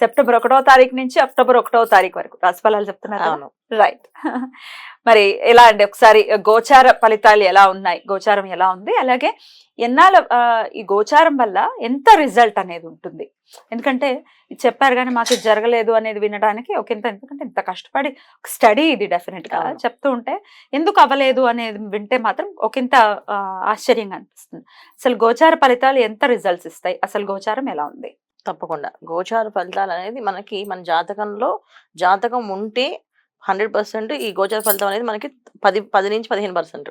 September ఒకటో తారీఖు నుంచి అక్టోబర్ ఒకటో తారీఖు వరకు. రాశిఫలాలు చెప్తున్నారు? రైట్ మరి ఎలా అండి? ఒకసారి గోచార ఫలితాలు ఎలా ఉన్నాయి? గోచారం ఎలా ఉంది? అలాగే ఎన్నాళ్ళ ఈ గోచారం వల్ల ఎంత రిజల్ట్ అనేది ఉంటుంది? ఎందుకంటే చెప్పారు కానీ మాకు ఇది జరగలేదు అనేది వినడానికి ఒక ఇంత ఎందుకంటే ఇంత కష్టపడి స్టడీ ఇది డెఫినెట్గా. చెప్తూ ఉంటే ఎందుకు అవ్వలేదు అనేది వింటే మాత్రం ఒకంత ఆ, ఆశ్చర్యంగా అనిపిస్తుంది. అసలు గోచార ఫలితాలు ఎంత రిజల్ట్స్ ఇస్తాయి? అసలు గోచారం ఎలా ఉంది? తప్పకుండా. గోచార ఫలితాలు అనేది మనకి మన జాతకంలో జాతకం ఉంటే హండ్రెడ్ పర్సెంట్ ఈ గోచార ఫలితం అనేది మనకి పది పది నుంచి పదిహేను పర్సెంట్.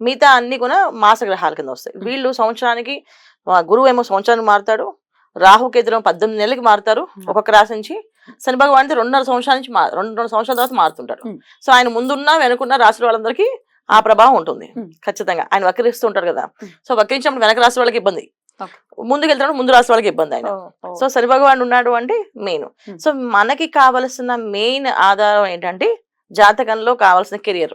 మిగతా అన్ని కూడా మాస గ్రహాల కింద వస్తాయి. వీళ్ళు సంవత్సరానికి గురువు ఏమో సంవత్సరానికి మారుతాడు రాహు కేతులు పద్దెనిమిది నెలలకి మారుతారు. ఒక్కొక్క రాశి నుంచి శని భగవాన్ రెండున్నర సంవత్సరాల నుంచి మారు రెండు రెండు సంవత్సరాల తర్వాత మారుతుంటారు మ్మ్. సో ఆయన ముందున్న వెనుకున్న రాశుల వాళ్ళందరికీ ఆ ప్రభావం ఉంటుంది. ఖచ్చితంగా ఆయన వక్రిస్తూ ఉంటారు కదా. సో వక్రించినప్పుడు వెనక రాశి వాళ్ళకి ఇబ్బంది. ముందుకు వెళ్తున్నప్పుడు ముందు రాశి వాళ్ళకి ఇబ్బంది ఆయన సో శని భగవాన్ ఉన్నాడు అంటే మెయిన్. సో మనకి కావలసిన మెయిన్ ఆధారం ఏంటంటే జాతకంలో కావాల్సిన కెరియర్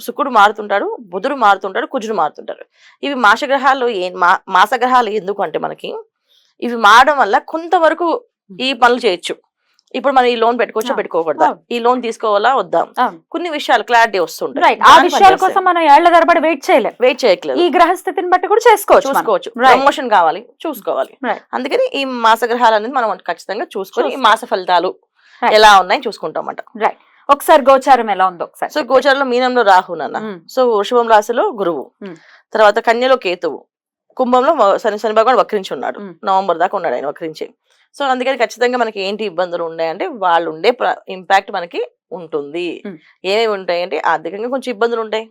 శుక్రుడు మారుతుంటాడు బుధుడు మారుతుంటాడు కుజుడు మారుతుంటాడు. ఇవి మాస గ్రహాలు ఏ మా మాస గ్రహాలు ఎందుకు అంటే మనకి ఇవి మారడం వల్ల కొంతవరకు ఈ పనులు చేయొచ్చు. ఇప్పుడు మనం ఈ లోన్ పెట్టుకోవచ్చా పెట్టుకోకూడదా. ఈ లోన్ తీసుకోవాలా వద్దా. కొన్ని విషయాలు క్లారిటీ వస్తుంటాయి. రైట్ ఆ విషయాల కోసం మనం ఏళ్ళ తరబడి వెయిట్ చేయలేం. వెయిట్ చేయట్లేదు. ఈ గ్రహస్థితిని బట్టి కూడా చేసుకోవచ్చు. చూసుకోవచ్చు. ప్రమోషన్ కావాలి చూసుకోవాలి. అందుకని ఈ మాస గ్రహాలు అనేది మనం ఖచ్చితంగా చూసుకొని ఈ. మాస ఫలితాలు. ఎలా ఉన్నాయి చూసుకుంటాం అన్నమాట. ఒకసారి గోచారం ఎలా ఉందో ఒకసారి సో గోచారంలో మీనంలో రాహు నాన్న. సో వృషభం రాశిలో గురువు. తర్వాత కన్యలో కేతువు. కుంభంలో శని శని భగవాన్ వక్రించి ఉన్నాడు. నవంబర్ దాకా ఉన్నాడు ఆయన వక్రించి. సో అందుకని ఖచ్చితంగా మనకి ఏంటి ఇబ్బందులు ఉన్నాయంటే వాళ్ళు ఉండే ఇంపాక్ట్ మనకి ఉంటుంది. మ్మ్. ఏమేమి ఉంటాయంటే ఆర్థికంగా కొంచెం ఇబ్బందులు ఉంటాయి.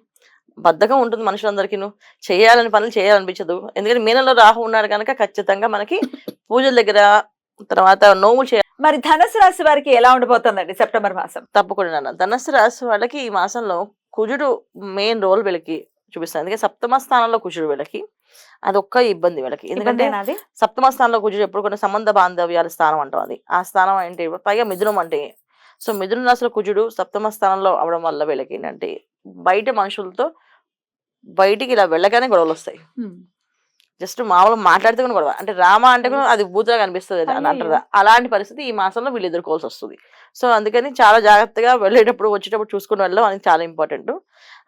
బద్ధకం ఉంటుంది మనుషులందరికీ చేయాలని పనులు చేయాలనిపించదు. ఎందుకంటే మీనంలో రాహు ఉన్నాడు కనుక ఖచ్చితంగా మనకి పూజల దగ్గర తర్వాత నోములు చేయాలి. మరి ధనుసు రాశి వారికి ఎలా ఉండబోతుందండి సెప్టెంబర్ మాసం? తప్పకుండా ధనస్సు రాశి వాళ్ళకి ఈ మాసంలో కుజుడు మెయిన్ రోల్ వీళ్ళకి చూపిస్తాను ఎందుకంటే సప్తమ స్థానంలో కుజుడు వీళ్ళకి. అదొక్క ఇబ్బంది వీళ్ళకి. ఎందుకంటే సప్తమ స్థానంలో కుజుడు ఎప్పుడు కొన్ని సంబంధ బాంధవ్యాల స్థానం అంటాం అది. ఆ స్థానం ఏంటి? పైగా మిథునం అంటే. సో మిథున రాశిలో కుజుడు సప్తమ స్థానంలో అవడం వల్ల వీళ్ళకి ఏంటంటే బయట మనుషులతో బయటికి ఇలా వెళ్ళగానే గొడవలు వస్తాయి. జస్ట్ మామూలు మాట్లాడితే కూడా గొడవ అంటే రామ అంటే కూడా అది బూతుగా కనిపిస్తుంది అని. అంటారు అలాంటి పరిస్థితి ఈ మాసంలో వీళ్ళు ఎదుర్కోవాల్సి వస్తుంది. సో అందుకని చాలా జాగ్రత్తగా వెళ్ళేటప్పుడు వచ్చేటప్పుడు చూసుకుని వెళ్ళడం అనేది చాలా ఇంపార్టెంట్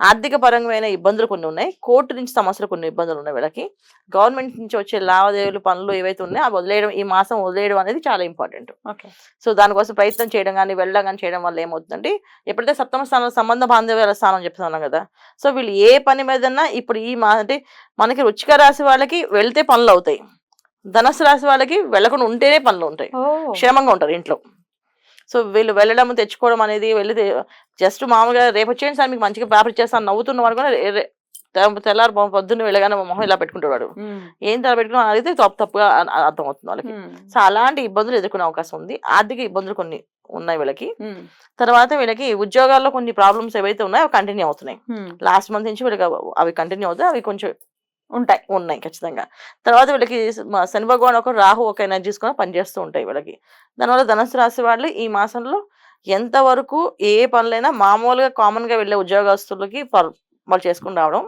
ఆర్థిక పరమైన ఇబ్బందులు కొన్ని ఉన్నాయి. కోర్టు నుంచి సమస్యలు కొన్ని ఇబ్బందులు ఉన్నాయి వీళ్ళకి. గవర్నమెంట్ నుంచి వచ్చే లావాదేవీలు పనులు ఏవైతే ఉన్నాయో అవి వదిలేయడం ఈ మాసం వదిలేయడం అనేది చాలా ఇంపార్టెంట్. ఓకే. సో దానికోసం ప్రయత్నం చేయడం కానీ వెళ్ళడం కానీ చేయడం వల్ల ఏమవుతుందంటే ఎప్పుడైతే సప్తమ స్థానంలో సంబంధ బాంధవ్యాల స్థానం చెప్తున్నాం కదా సో వీళ్ళు ఏ పని మీదన్నా ఇప్పుడు ఈ మా అంటే మనకి రుచిక రాశి వాళ్ళకి వెళ్తే పనులు అవుతాయి. ధనస్సు రాశి వాళ్ళకి వెళ్ళకుండా ఉంటేనే పనులు ఉంటాయి. క్షేమంగా ఉంటారు ఇంట్లో. సో వీళ్ళు వెళ్ళడం తెచ్చుకోవడం అనేది వెళ్ళి జస్ట్ మామూలుగా రేపు వచ్చేయండి సార్ మీకు మంచిగా పేపర్ ఇచ్చేస్తాను నవ్వుతున్న వాడు కూడా తెల్లారి పొద్దున్న వెళ్ళగానే మొహం ఇలా పెట్టుకుంటాడు వాడు. ఏం తల పెట్టుకున్నా అడిగితే తప్పు తప్పుగా అర్థం అవుతుంది వాళ్ళకి. సో అలాంటి ఇబ్బందులు ఎదుర్కొనే అవకాశం ఉంది. ఆర్థిక ఇబ్బందులు కొన్ని ఉన్నాయి వీళ్ళకి. తర్వాత వీళ్ళకి ఉద్యోగాల్లో కొన్ని ప్రాబ్లమ్స్ ఏవైతే ఉన్నాయో అవి కంటిన్యూ అవుతున్నాయి. లాస్ట్ మంత్ నుంచి వీళ్ళకి అవి కంటిన్యూ అవుతాయి. అవి కొంచెం ఉంటాయి ఉన్నాయి ఖచ్చితంగా. తర్వాత వీళ్ళకి శని భగవాన్ ఒక రాహు ఒక ఎనర్జీస్ కూడా పనిచేస్తూ ఉంటాయి వీళ్ళకి. దానివల్ల ధనుసు రాశి వాళ్ళు ఈ మాసంలో ఎంతవరకు ఏ పనులైనా మామూలుగా కామన్గా వెళ్ళే ఉద్యోగస్తులకి వాళ్ళు చేసుకుని రావడం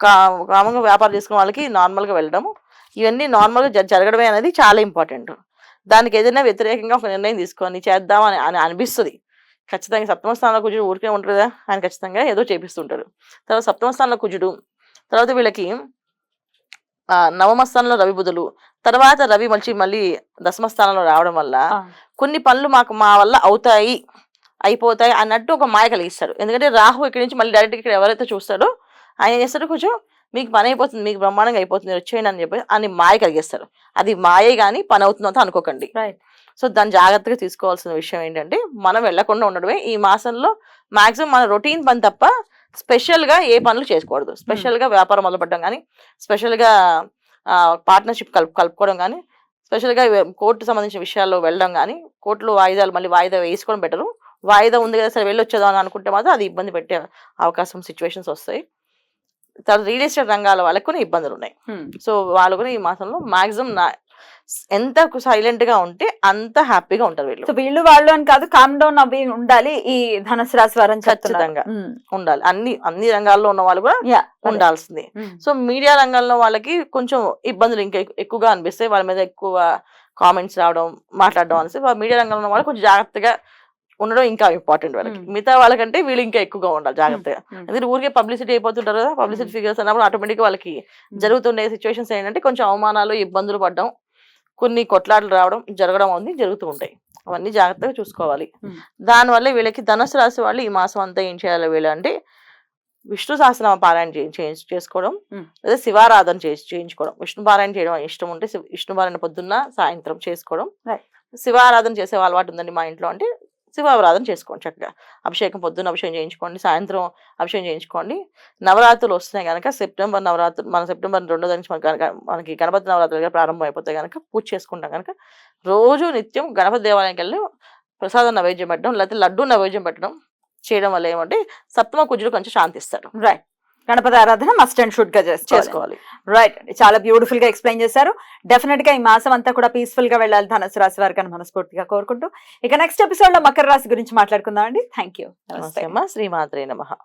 కా కామన్గా వ్యాపారం చేసుకునే వాళ్ళకి నార్మల్గా వెళ్ళడం ఇవన్నీ నార్మల్గా జ- జరగడమే అనేది చాలా ఇంపార్టెంట్. దానికి ఏదైనా వ్యతిరేకంగా ఒక నిర్ణయం తీసుకొని చేద్దాం అని అని అనిపిస్తుంది. ఖచ్చితంగా సప్తమ స్థానంలో కుజుడు ఊరికే ఉంటుంది కదా ఆయన ఖచ్చితంగా ఏదో చేపిస్తుంటారు తర్వాత సప్తమ స్థానంలో కుజుడు తర్వాత వీళ్ళకి నవమ స్థానంలో రవి బుధులు. తర్వాత రవి మళ్ళీ మళ్ళీ దశమ స్థానంలో రావడం వల్ల కొన్ని పనులు మాకు మా వల్ల అవుతాయి అయిపోతాయి అన్నట్టు ఒక మాయ కలిగిస్తారు. ఎందుకంటే రాహు ఇక్కడి నుంచి మళ్ళీ డైరెక్ట్ ఇక్కడ ఎవరైతే చూస్తాడో ఆయన ఏం చేస్తాడు కొంచెం మీకు పని అయిపోతుంది మీకు బ్రహ్మాండంగా అయిపోతుంది వచ్చేయండి అని చెప్పి అని మాయ కలిగిస్తారు. అది మాయే కానీ పని అవుతుందో అనుకోకండి. సో దాన్ని జాగ్రత్తగా తీసుకోవాల్సిన విషయం ఏంటంటే మనం వెళ్ళకుండా ఉండడమే. ఈ మాసంలో మాక్సిమం మన రొటీన్ పని తప్ప స్పెషల్గా ఏ పనులు చేయకూడదు స్పెషల్గా వ్యాపారం మొదలుపెట్టడం కానీ స్పెషల్గా పార్ట్నర్షిప్ కలుపు కలుపుకోవడం కానీ స్పెషల్గా కోర్టు సంబంధించిన విషయాల్లో వెళ్ళడం కానీ కోర్టులో వాయిదాలు మళ్ళీ వాయిదా వేసుకోవడం బెటరు. వాయిదా ఉంది కదా సరే వెళ్ళి వచ్చేదాం అని అనుకుంటే మాత్రం అది ఇబ్బంది పెట్టే అవకాశం సిచ్యువేషన్స్ వస్తాయి. తర్వాత రియల్ ఎస్టేట్ రంగాల వాళ్ళకి కొన్ని ఇబ్బందులు ఉన్నాయి సో వాళ్ళు కూడా ఈ మాసంలో మాక్సిమం నా ఎంత సైలెంట్గా ఉంటే అంత హ్యాపీగా ఉంటారు వీళ్ళు. సో వీళ్ళు వాళ్ళు అని కాదు కామ్ డౌన్ అవి ఉండాలి ఈ ధనుసు రాశి వారని ఖచ్చితంగా. ఉండాలి. అన్ని అన్ని రంగాల్లో ఉన్న వాళ్ళు కూడా ఉండాల్సిందే. సో మీడియా రంగంలో వాళ్ళకి కొంచెం ఇబ్బందులు ఇంకా ఎక్కు- ఎక్కువగా అనిపిస్తాయి. వాళ్ళ మీద ఎక్కువ కామెంట్స్ రావడం మాట్లాడడం అనేసి మీడియా రంగంలో ఉన్న వాళ్ళు కొంచెం జాగ్రత్తగా ఉండడం ఇంకా ఇంపార్టెంట్ వాళ్ళకి. మిగతా వాళ్ళకంటే వీళ్ళు ఇంకా ఎక్కువగా ఉండాలి జాగ్రత్తగా. ఎందుకంటే ఊరికే పబ్లిసిటీ అయిపోతుంటారు కదా పబ్లిసిటీ ఫిగర్స్ అన్నప్పుడు ఆటోమేటిక్ వాళ్ళకి జరుగుతుండే సిచ్యువేషన్స్ ఏంటంటే కొంచెం అవమానాలు ఇబ్బందులు పడడం కొన్ని కొట్లాటలు రావడం జరగడం అనేది జరుగుతూ ఉంటాయి అవన్నీ జాగ్రత్తగా చూసుకోవాలి. దానివల్ల వీళ్ళకి ధనుసు రాశి వాళ్ళు ఈ మాసం అంతా ఏం చేయాలి వీళ్ళు అంటే విష్ణు సహస్రనామ పారాయణ చేయి- చేయించు- చేసుకోవడం. లేదా శివారాధన చేసి చేయించుకోవడం విష్ణు పారాయణ చేయడం ఇష్టం ఉంటే శివ- విష్ణు పారాయణ పొద్దున్న సాయంత్రం చేసుకోవడం. శివారాధన చేసే అలవాటు ఉందండి మా ఇంట్లో అంటే శివారాధన చేసుకోండి చక్కగా. అభిషేకం పొద్దున్న అభిషేకం చేయించుకోండి సాయంత్రం అభిషేకం చేయించుకోండి. నవరాత్రులు వస్తున్నాయి కనుక సెప్టెంబర్ నవరాత్రులు మన సెప్టెంబర్ రెండో నుంచి మనకి మనకి గణపతి నవరాత్రులుగా ప్రారంభం అయిపోతాయి కనుక పూజ చేసుకుంటాం కనుక రోజు నిత్యం గణపతి దేవాలయానికి వెళ్ళి ప్రసాదం నైవేద్యం పెట్టడం లేకపోతే లడ్డు నైవేద్యం పెట్టడం చేయడం వల్ల ఏమంటే సప్తమ కుజుడు కొంచెం శాంతిస్తాడు రైట్. గణపతి ఆరాధన మస్ట్ అండ్ షుడ్గా చేసుకోవాలి. రైట్ అండి చాలా బ్యూటిఫుల్గా ఎక్స్ప్లెయిన్ చేశారు. డెఫినెట్గా ఈ మాసం అంతా కూడా పీస్ఫుల్గా వెళ్ళాలి ధనుసు రాశి వారికి మనస్ఫూర్తిగా కోరుకుంటూ. ఇక నెక్స్ట్ ఎపిసోడ్లో మకర రాశి గురించి మాట్లాడుకుందాం అండి థ్యాంక్ యూ నమస్తే శ్రీమాత్రే నమః.